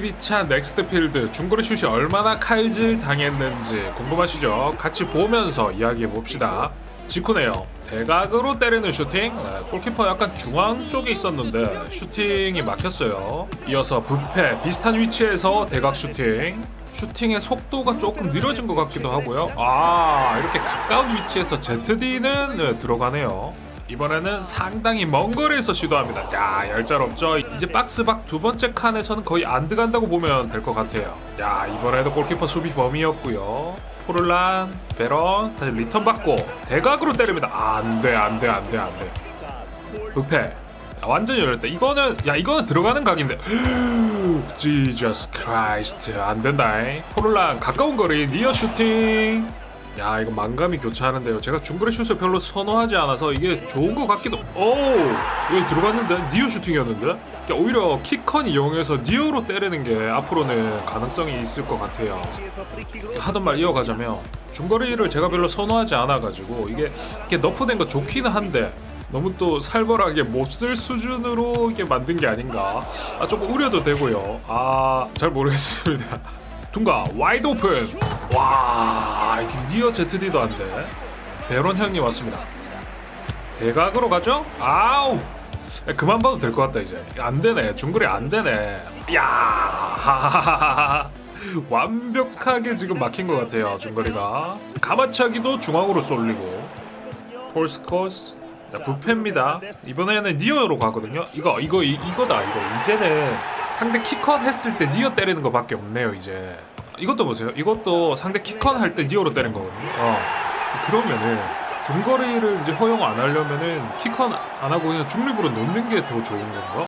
12차 넥스트 필드 중거리 슛이 얼마나 칼질 당했는지 궁금하시죠? 같이 보면서 이야기해 봅시다. 직후네요. 대각으로 때리는 슈팅. 네, 골키퍼 약간 중앙 쪽에 있었는데 슈팅이 막혔어요. 이어서 부패 비슷한 위치에서 대각 슈팅. 슈팅의 속도가 조금 느려진 것 같기도 하고요. 아 이렇게 가까운 위치에서 ZD는 네, 들어가네요. 이번에는 상당히 먼 거리에서 시도합니다. 야 얄짤없죠. 이제 박스 밖 두 번째 칸에서는 거의 안 들어간다고 보면 될 것 같아요. 야 이번에도 골키퍼 수비 범위였고요. 포르란, 베런 다시 리턴 받고 대각으로 때립니다. 아, 안돼 안돼 안돼 안돼. 부패. 야, 완전히 열렸다. 이거는 야 이거는 들어가는 각인데. 지저스 크라이스트 안 된다. 포르란 가까운 거리 니어 슈팅. 야 이거 만감이 교차하는데요. 제가 중거리 슛을 별로 선호하지 않아서 이게 좋은 것 같기도. 오 이거 들어갔는데 니어 슈팅이었는데. 오히려 키컨 이용해서 니어로 때리는 게 앞으로는 가능성이 있을 것 같아요. 하던 말 이어가자면 중거리를 제가 별로 선호하지 않아가지고 이게 이렇게 너프된 거 좋기는 한데 너무 또 살벌하게 못쓸 수준으로 이게 만든 게 아닌가 아 조금 우려도 되고요 아 잘 모르겠습니다 둥가 와이드 오픈. 와 니어 ZD도 안돼. 베론 형님 왔습니다. 대각으로 가죠? 아우 야, 그만 봐도 될 것 같다 이제. 안 되네. 중거리 안 되네. 야 완벽하게 지금 막힌 것 같아요 중거리가. 가마차기도 중앙으로 쏠리고. 폴스코스 자 부패입니다. 이번에는 니어로 가거든요. 이거 이거 이, 이거다 이거. 이제는 상대 키컨 했을 때 니어 때리는 거밖에 없네요 이제. 이것도 보세요. 이것도 상대 키컨 할 때 니어로 때리는 거거든요. 어. 그러면은 중거리를 이제 허용 안 하려면은 키컨 안 하고 그냥 중립으로 놓는 게 더 좋은 건가?